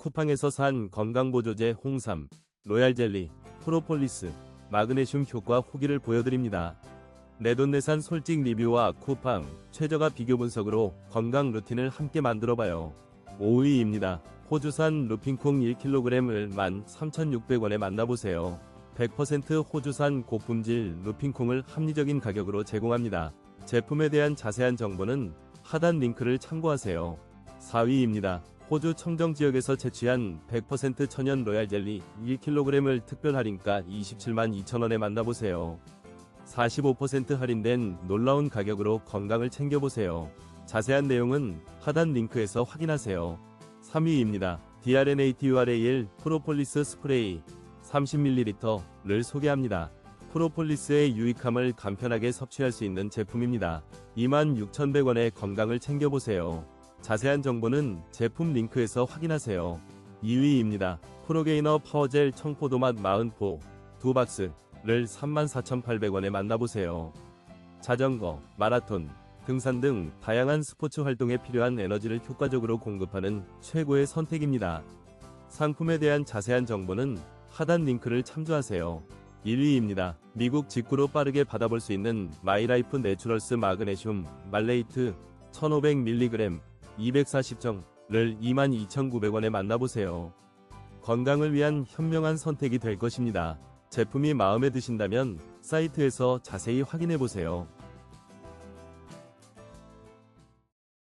쿠팡에서 산 건강보조제 홍삼, 로얄젤리, 프로폴리스, 마그네슘 효과 후기를 보여드립니다. 내돈내산 솔직 리뷰와 쿠팡, 최저가 비교 분석으로 건강 루틴을 함께 만들어봐요. 5위입니다. 호주산 루핑콩 1kg을 13,600원에 만나보세요. 100% 호주산 고품질 루핑콩을 합리적인 가격으로 제공합니다. 제품에 대한 자세한 정보는 하단 링크를 참고하세요. 4위입니다. 호주 청정 지역에서 채취한 100% 천연 로얄 젤리 1kg을 특별 할인가 27만 2천원에 만나보세요. 45% 할인된 놀라운 가격으로 건강을 챙겨보세요. 자세한 내용은 하단 링크에서 확인하세요. 3위입니다. DRNATURAL 프로폴리스 스프레이 30ml를 소개합니다. 프로폴리스의 유익함을 간편하게 섭취할 수 있는 제품입니다. 26,100원의 건강을 챙겨보세요. 자세한 정보는 제품 링크에서 확인하세요. 2위입니다. 프로게이너 파워젤 청포도맛 40포 두 박스를 34,800원에 만나보세요. 자전거, 마라톤, 등산 등 다양한 스포츠 활동에 필요한 에너지를 효과적으로 공급하는 최고의 선택입니다. 상품에 대한 자세한 정보는 하단 링크를 참조하세요. 1위입니다. 미국 직구로 빠르게 받아볼 수 있는 마이라이프 내추럴스 마그네슘 말레이트 1500mg 240정를 22,900원에 만나보세요. 건강을 위한 현명한 선택이 될 것입니다. 제품이 마음에 드신다면 사이트에서 자세히 확인해 보세요.